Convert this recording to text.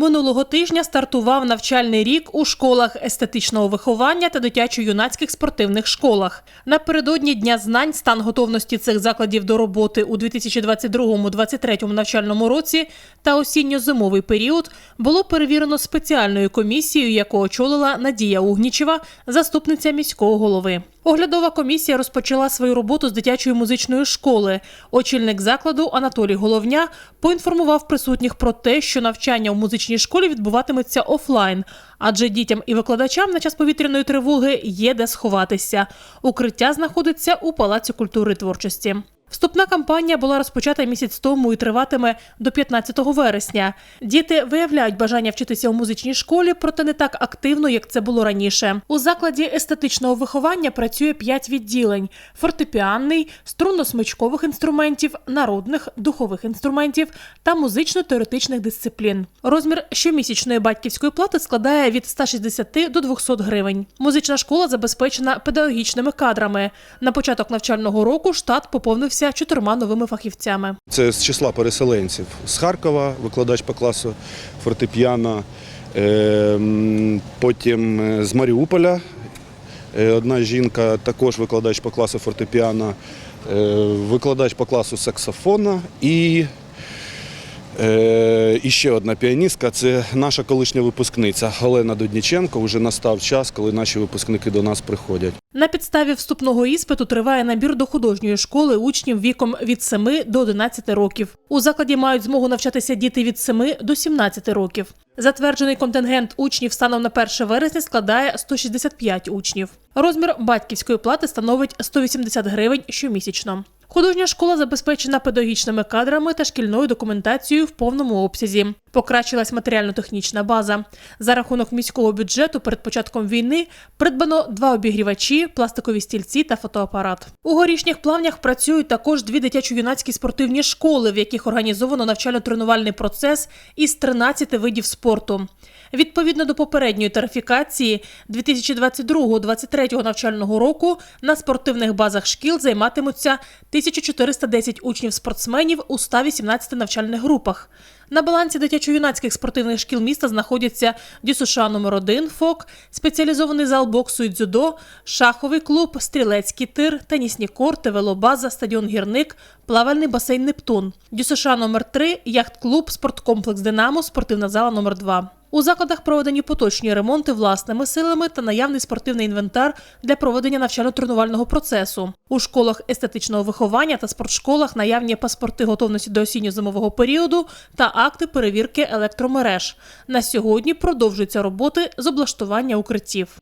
Минулого тижня стартував навчальний рік у школах естетичного виховання та дитячо-юнацьких спортивних школах. Напередодні Дня знань стан готовності цих закладів до роботи у 2022-2023 навчальному році та осінньо-зимовий період було перевірено спеціальною комісією, яку очолила Надія Угнічева, заступниця міського голови. Оглядова комісія розпочала свою роботу з дитячої музичної школи. Очільник закладу Анатолій Головня поінформував присутніх про те, що навчання у музичній школі відбуватиметься офлайн, адже дітям і викладачам на час повітряної тривоги є де сховатися. Укриття знаходиться у Палаці культури і творчості. Вступна кампанія була розпочата місяць тому і триватиме до 15 вересня. Діти виявляють бажання вчитися у музичній школі, проте не так активно, як це було раніше. У закладі естетичного виховання працює 5 відділень: фортепіанний, струнно-смичкових інструментів, народних, духових інструментів та музично-теоретичних дисциплін. Розмір щомісячної батьківської плати складає від 160 до 200 гривень. Музична школа забезпечена педагогічними кадрами. На початок навчального року штат поповнився чотирма новими фахівцями. Це з числа переселенців з Харкова, викладач по класу фортепіано, е, потім е, з Маріуполя. е, Одна жінка також викладач по класу фортепіано, е, викладач по класу саксофона і, і ще одна піаністка це наша колишня випускниця Олена Дудніченко. Вже настав час, коли наші випускники до нас приходять. На підставі вступного іспиту триває набір до художньої школи учнів віком від 7 до 11 років. У закладі мають змогу навчатися діти від 7 до 17 років. Затверджений контингент учнів станом на 1 вересня складає 165 учнів. Розмір батьківської плати становить 180 гривень щомісячно. Художня школа забезпечена педагогічними кадрами та шкільною документацією в повному обсязі. Покращилась матеріально-технічна база. За рахунок міського бюджету перед початком війни придбано два обігрівачі, пластикові стільці та фотоапарат. У горішніх плавнях працюють також дві дитячо-юнацькі спортивні школи, в яких організовано навчально-тренувальний процес із 13 видів спорту. Відповідно до попередньої тарифікації 2022-2023 навчального року на спортивних базах шкіл займатимуться 1410 учнів-спортсменів у 118 навчальних групах. На балансі дитячо-юнацьких спортивних шкіл міста знаходяться Дісуша номер 1 ФОК, спеціалізований зал боксу і дзюдо, шаховий клуб, стрілецький тир, тенісні корти, велобаза, стадіон Гірник, плавальний басейн Нептун. Дісуша номер 3 яхт-клуб, спорткомплекс Динамо, спортивна зала номер 2 у закладах проведені поточні ремонти власними силами та наявний спортивний інвентар для проведення навчально-тренувального процесу. У школах естетичного виховання та спортшколах наявні паспорти готовності до осінньо-зимового періоду та акти перевірки електромереж. На сьогодні продовжуються роботи з облаштування укриттів.